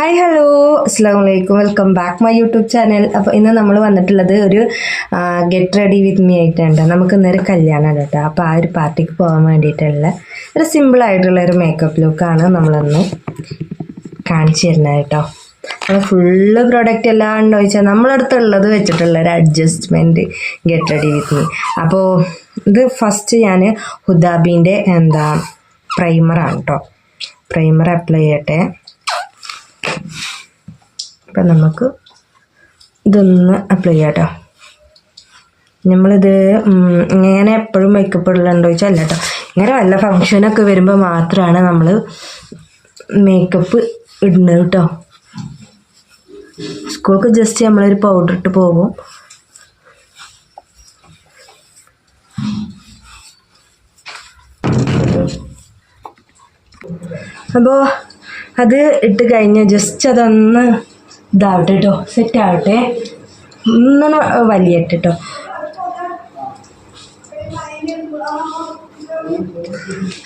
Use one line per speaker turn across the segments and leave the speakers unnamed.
Hi hello അസ്സാം വലൈക്കും welcome back my YouTube channel അപ്പോൾ ഇന്ന് നമ്മൾ വന്നിട്ടുള്ളത് ഒരു ഗെറ്റ് റെഡി വിത്ത് മീ ആയിട്ടുണ്ട് നമുക്ക് ഇന്നൊരു കല്യാണമാണ് കേട്ടോ. അപ്പോൾ ആ ഒരു പാർട്ടിക്ക് പോകാൻ വേണ്ടിയിട്ടുള്ള ഒരു സിമ്പിൾ ആയിട്ടുള്ള ഒരു മേക്കപ്പ് ലുക്കാണ് നമ്മളൊന്ന് കാണിച്ചു തരുന്നത് കേട്ടോ. നമ്മൾ ഫുള്ള് പ്രോഡക്റ്റ് എല്ലാം ഉണ്ടോ ചോദിച്ചാൽ നമ്മളടുത്തുള്ളത് വെച്ചിട്ടുള്ള ഒരു adjustment get ready with me അപ്പോൾ ഇത് ഫസ്റ്റ് ഞാൻ ഹുദാബീന്റെ എന്താ പ്രൈമറാണ് കേട്ടോ. പ്രൈമർ അപ്ലൈ ചെയ്യട്ടെ. അപ്പം നമുക്ക് ഇതൊന്ന് അപ്ലൈ ചെയ്യാം കേട്ടോ നമ്മളിത് ഇങ്ങനെ എപ്പോഴും മേക്കപ്പ് ഇടലുണ്ടോ ചോദിച്ചാൽ അല്ല കേട്ടോ ഇങ്ങനെ വല്ല ഫങ്ഷനൊക്കെ വരുമ്പോൾ മാത്രമാണ് നമ്മൾ മേക്കപ്പ് ഇടുന്നത് കേട്ടോ സ്കൂൾക്ക് ജസ്റ്റ് നമ്മളൊരു പൗഡർ ഇട്ട് പോകും അപ്പോൾ അത് ഇട്ട് കഴിഞ്ഞ് ജസ്റ്റ് അതൊന്ന് ഇതാവട്ടെ കേട്ടോ സെറ്റ് ആവട്ടെ. ഒന്നും വലിയട്ടെ കേട്ടോ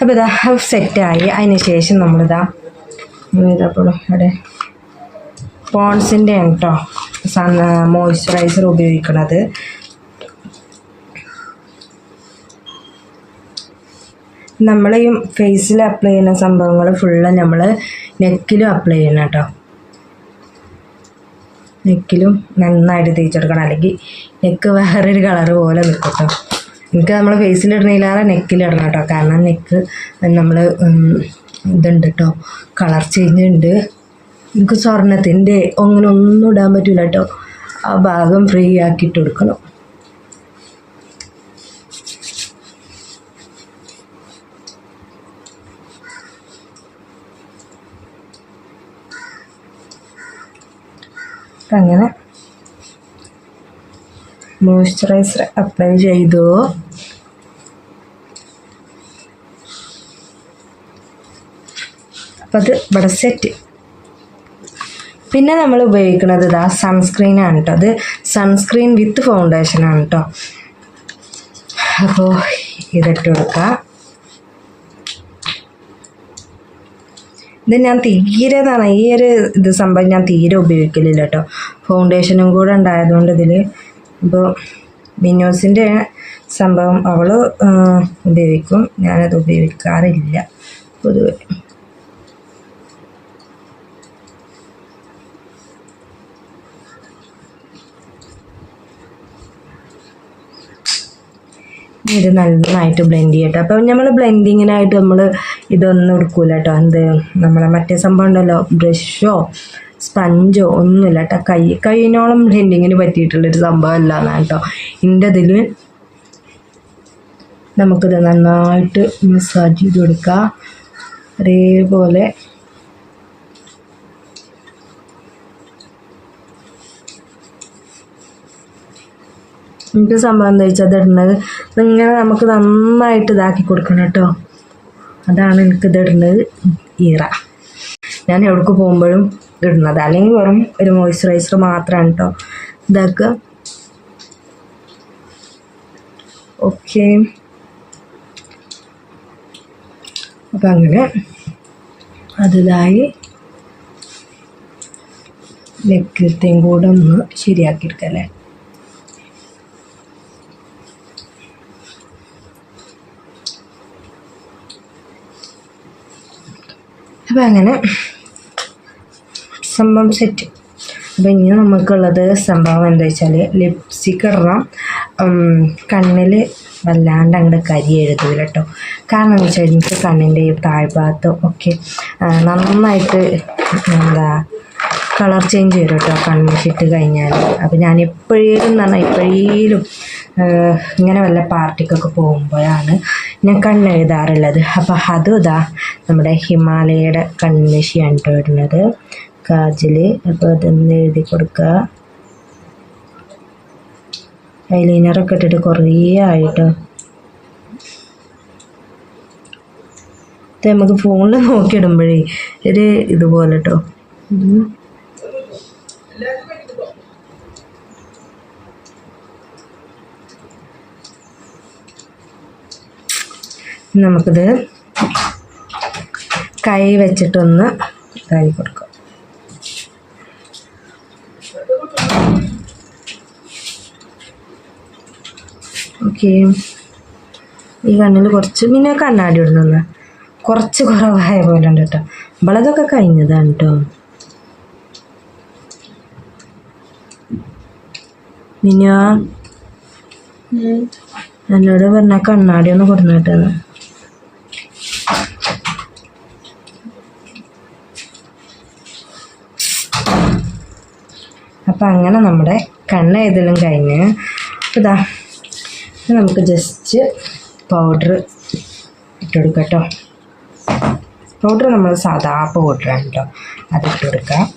അപ്പോൾ ഇതാ സെറ്റായി അതിന് ശേഷം നമ്മളിതാ ഇതപ്പോഴും അവിടെ പോൺസിന്റെ കേട്ടോ സൺ മോയ്സ്ചറൈസർ ഉപയോഗിക്കണത്. നമ്മൾ ഈ ഫേസിൽ അപ്ലൈ ചെയ്യുന്ന സംഭവങ്ങൾ ഫുള്ള് നമ്മൾ നെക്കിലും അപ്ലൈ ചെയ്യണം കേട്ടോ നെക്കിലും നന്നായിട്ട് തേച്ചെടുക്കണം. അല്ലെങ്കിൽ നെക്ക് വേറൊരു കളറ് പോലെ നിൽക്കും കേട്ടോ എനിക്ക് നമ്മൾ ഇടണില്ലാതെ നെക്കിലിടണം കേട്ടോ. കാരണം നെക്ക് നമ്മൾ ഇതുണ്ട് കേട്ടോ. കളർ ചേഞ്ച് ഉണ്ട്. എനിക്ക് സ്വർണത്തിന്റെ അങ്ങനെ ഒന്നും ഇടാൻ പറ്റില്ല കേട്ടോ. ആ ഭാഗം ഫ്രീ ആക്കിയിട്ട് കൊടുക്കണം. അങ്ങനെ മോയ്സ്ചറൈസർ അപ്ലൈ ചെയ്തു. അപ്പം അത് ഇവിടെ സെറ്റ് പിന്നെ നമ്മൾ ഉപയോഗിക്കുന്നത് ഇതാ സൺസ്ക്രീനാണ് കേട്ടോ അത് സൺസ്ക്രീൻ വിത്ത് ഫൗണ്ടേഷനാണ് കേട്ടോ അപ്പോൾ ഇതിട്ട് കൊടുക്കാം. ഇത് ഞാൻ തീരെ എന്നാണ് ഈ ഒരു ഇത് സംഭവം ഞാൻ തീരെ ഉപയോഗിക്കലില്ല കേട്ടോ. ഫൗണ്ടേഷനും കൂടെ ഉണ്ടായതുകൊണ്ട് ഇതിൽ ഇപ്പോൾ മിന്നോസിന്റെ സംഭവം അവൾ ഉപയോഗിക്കും. ഞാനത് ഉപയോഗിക്കാറില്ല പൊതുവെ. ഇത് നന്നായിട്ട് ബ്ലെൻഡ് ചെയ്യട്ടെ. അപ്പം നമ്മൾ ബ്ലെൻഡിങ്ങിനായിട്ട് നമ്മൾ ഇതൊന്നും എടുക്കൂല കേട്ടോ എന്ത് നമ്മളെ മറ്റേ സംഭവം ഉണ്ടല്ലോ ബ്രഷോ സ്പഞ്ചോ ഒന്നുമില്ല കേട്ടോ കൈ കൈയിനോളം ഹെൻഡിങ്ങിന് പറ്റിയിട്ടുള്ളൊരു സംഭവം അല്ല എന്നാണ് കേട്ടോ എന്റെ ഇതിൽ നമുക്കിത് നന്നായിട്ട് മസാജ് ചെയ്ത് കൊടുക്കുക അതേപോലെ എനിക്ക് സംഭവം എന്താ വെച്ചാൽ അത് ഇടുന്നത് ഇങ്ങനെ നമുക്ക് നന്നായിട്ട് ഇതാക്കി കൊടുക്കണം കേട്ടോ അതാണ് എനിക്ക് ഇതിടുന്നത് ഈറ. ഞാൻ എവിടേക്ക് പോകുമ്പോഴും ഇടുന്നത്. അല്ലെങ്കിൽ വെറും ഒരു മോയ്സ്ചറൈസർ മാത്രമാണ് കേട്ടോ ഇതാക്കുക. ഓക്കെ അപ്പം അങ്ങനെ അതിതായി നെക്കത്തെയും കൂടെ ഒന്ന് ശരിയാക്കിയെടുക്കല്ലേ അപ്പം അങ്ങനെ സംഭവം സെറ്റ് അപ്പോൾ ഇനി നമുക്കുള്ളത് സംഭവം എന്താ വെച്ചാൽ ലിപ്സ്റ്റിക്ക് ഇടണം. കണ്ണിൽ വല്ലാണ്ട് അങ്ങോട്ട് കരി എഴുതൂല കേട്ടോ കാരണം എന്ന് വെച്ചാൽ എനിക്ക് കണ്ണിന്റെ താഴ്ഭാഗത്തും ഒക്കെ നന്നായിട്ട് എന്താ കളർ ചേഞ്ച് വരും കേട്ടോ കണ്ണിട്ട് കഴിഞ്ഞാൽ അപ്പോൾ ഞാൻ എപ്പോഴേലും എന്ന് പറഞ്ഞാൽ എപ്പോഴേലും ഇങ്ങനെ വല്ല പാർട്ടിക്കൊക്കെ പോകുമ്പോഴാണ് ഞാൻ കണ്ണെഴുതാറുള്ളത്. അപ്പോൾ അതും ഇതാ നമ്മുടെ ഹിമാലയയുടെ കൺമിഷിയാണ് കേട്ടോ വരുന്നത്. കാജിൽ അപ്പോൾ അതൊന്ന് എഴുതി കൊടുക്കുക ഐലൈനറൊക്കെ ഇട്ടിട്ട് കുറേ ആയിട്ടോ. ഇത് നമുക്ക് ഫോണിൽ നോക്കിയിടുമ്പോഴേ ഒരു ഇതുപോലെ കേട്ടോ. നമുക്കിത് കൈ വെച്ചിട്ടൊന്ന് ഇതായി കൊടുക്കും. ഓക്കെ. ഈ കണ്ണിൽ കുറച്ച് പിന്നെ കണ്ണാടി ഇടുന്നു കുറച്ച് കുറവായ പോലെ ഉണ്ട് കേട്ടോ. ഇവളതൊക്കെ കഴിഞ്ഞതാണ് കേട്ടോ. മിനിയാ എന്നോട് പറഞ്ഞ കണ്ണാടി ഒന്ന് കൊടുന്നിട്ടെന്ന് കിട്ടുന്നു അപ്പം അങ്ങനെ നമ്മുടെ കണ്ണ് എഴുതലും കഴിഞ്ഞ്. ഇതാ നമുക്ക് ജസ്റ്റ് പൗഡർ ഇട്ട് കൊടുക്കാം കേട്ടോ പൗഡർ നമ്മൾ സാധാ പൗഡറാണ് കേട്ടോ അതിട്ട് കൊടുക്കാം.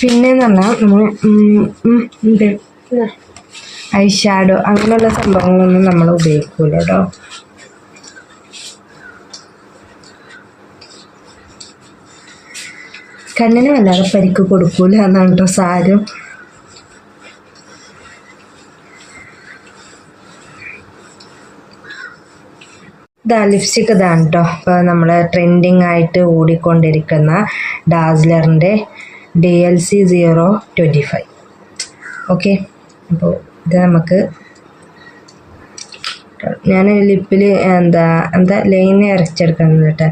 പിന്നെന്ന് പറഞ്ഞാൽ നമ്മൾ എന്ത് ഐ ഷാഡോ അങ്ങനെയുള്ള സംഭവങ്ങളൊന്നും നമ്മൾ ഉപയോഗിക്കൂല കേട്ടോ കണ്ണിന് വല്ലാതെ പരിക്ക് കൊടുക്കൂല എന്നാണ് കേട്ടോ സാരം. ഇതാ ലിപ്സ്റ്റിക് ഇതാണ് കേട്ടോ ഇപ്പോൾ നമ്മൾ ട്രെൻഡിങ് ആയിട്ട് ഓടിക്കൊണ്ടിരിക്കുന്ന ഡാസ്ലറിന്റെ D L C zero twenty five okay അപ്പോൾ ഇത് നമുക്ക് ഞാൻ ലിപ്പിൽ എന്താ എന്താ ലൈൻ അരച്ചെടുക്കുന്നത് കേട്ടോ.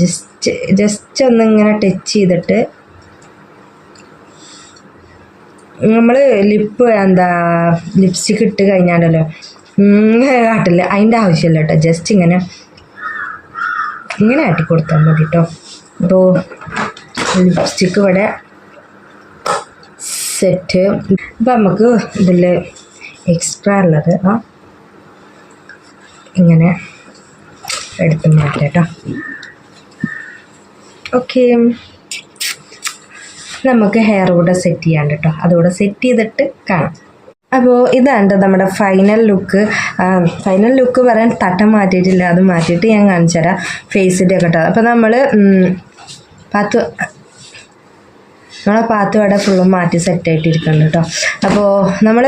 ജസ്റ്റ് ജസ്റ്റ് ഒന്ന് ഇങ്ങനെ ടച്ച് ചെയ്തിട്ട് നമ്മൾ ലിപ്പ് എന്താ ലിപ്സ്റ്റിക് ഇട്ട് കഴിഞ്ഞാലല്ലോ ഇങ്ങനെ കാട്ടില്ല. അതിന്റെ ആവശ്യമില്ല കേട്ടോ. ജസ്റ്റ് ഇങ്ങനെ ഇങ്ങനെ ആട്ടി കൊടുത്താൽ മതി കേട്ടോ. അപ്പോൾ ലിപ്സ്റ്റിക്ക് ഇവിടെ സെറ്റ് ഇപ്പം നമുക്ക് ഇതിൽ എക്സ്ട്രാ ഉള്ളത് ആ ഇങ്ങനെ എടുത്ത് മാറ്റാം കേട്ടോ. ഓക്കെ നമുക്ക് ഹെയർ കൂടെ സെറ്റ് ചെയ്യാൻ കേട്ടോ. അതുകൂടെ സെറ്റ് ചെയ്തിട്ട് കാണാം. അപ്പോൾ ഇതാണ് നമ്മുടെ ഫൈനൽ ലുക്ക് ഫൈനൽ ലുക്ക് പറയാൻ തട്ടം മാറ്റിയിട്ടില്ല. അത് മാറ്റിയിട്ട് ഞാൻ കാണിച്ചു തരാം ഫേസിന്റെ ഒക്കെ അപ്പോൾ നമ്മൾ പത്ത് നമ്മളെ പാത്ത് ഇവിടെ ഫുള്ളും മാറ്റി സെറ്റായിട്ട് ഇരിക്കുന്നുണ്ട് കേട്ടോ അപ്പോൾ നമ്മൾ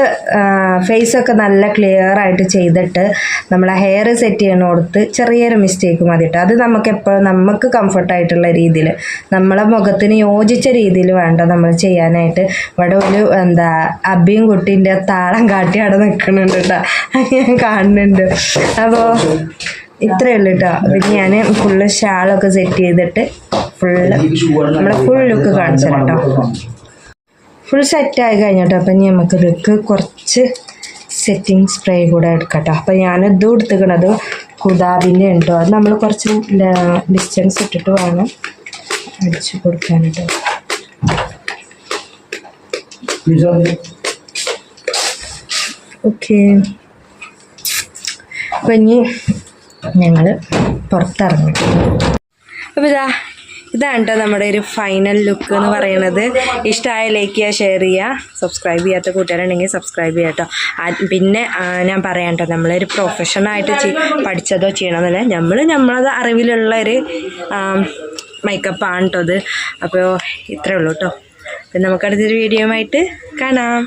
ഫേസൊക്കെ നല്ല ക്ലിയർ ആയിട്ട് ചെയ്തിട്ട് നമ്മളെ ഹെയർ സെറ്റ് ചെയ്യണ കൊടുത്ത് ചെറിയൊരു മിസ്റ്റേക്ക് മതി കേട്ടോ അത് നമുക്ക് എപ്പോഴും നമുക്ക് കംഫർട്ടായിട്ടുള്ള രീതിയിൽ നമ്മളെ മുഖത്തിന് യോജിച്ച രീതിയിൽ വേണ്ട നമ്മൾ ചെയ്യാനായിട്ട്. ഇവിടെ ഒരു എന്താ അബിയും കുട്ടീന്റെ താളം കാട്ടി അവിടെ നിൽക്കുന്നുണ്ട് കേട്ടോ ഞാൻ കാണുന്നുണ്ട്. അപ്പോൾ ഇത്രയേ ഉള്ളൂ കേട്ടോ പിന്നെ ഞാൻ ഫുള്ള് ഷാളൊക്കെ സെറ്റ് ചെയ്തിട്ട് ഫുള്ള് നമ്മുടെ ഫുൾ ലുക്ക് കാണിച്ചു കേട്ടോ ഫുൾ സെറ്റായി കഴിഞ്ഞിട്ടോ. അപ്പം ഇനി നമുക്ക് ഇതൊക്കെ കുറച്ച് സെറ്റിംഗ് സ്പ്രേ കൂടെ എടുക്കട്ടോ. കേട്ടോ അപ്പം ഞാൻ ഇത് എടുത്തുക്കണത് കുതാബിന്റെ ഉണ്ടോ. അത് നമ്മൾ കുറച്ച് ഡിസ്റ്റൻസ് ഇട്ടിട്ട് വേണം അടിച്ചു കൊടുക്കാൻ കേട്ടോ ഓക്കെ അപ്പം ഇനി ഞങ്ങൾ പുറത്തിറങ്ങും. അപ്പോൾ ഇതാ ഇതാണ് കേട്ടോ നമ്മുടെ ഒരു ഫൈനൽ ലുക്ക് എന്ന് പറയുന്നത്. ഇഷ്ടമായ ലൈക്ക് ചെയ്യുക ഷെയർ ചെയ്യുക സബ്സ്ക്രൈബ് ചെയ്യാത്ത കൂട്ടുകാരുണ്ടെങ്കിൽ സബ്സ്ക്രൈബ് ചെയ്യുക കേട്ടോ പിന്നെ ഞാൻ പറയാം കേട്ടോ നമ്മളൊരു പ്രൊഫഷനായിട്ട് പഠിച്ചതോ ചെയ്യണമെന്നല്ല നമ്മൾ നമ്മളത് അറിവിലുള്ള ഒരു മേക്കപ്പാണ് കേട്ടോ അത്. അപ്പോൾ ഇത്രയേ ഉള്ളൂ കേട്ടോ അപ്പം നമുക്കടുത്തൊരു വീഡിയോ ആയിട്ട് കാണാം.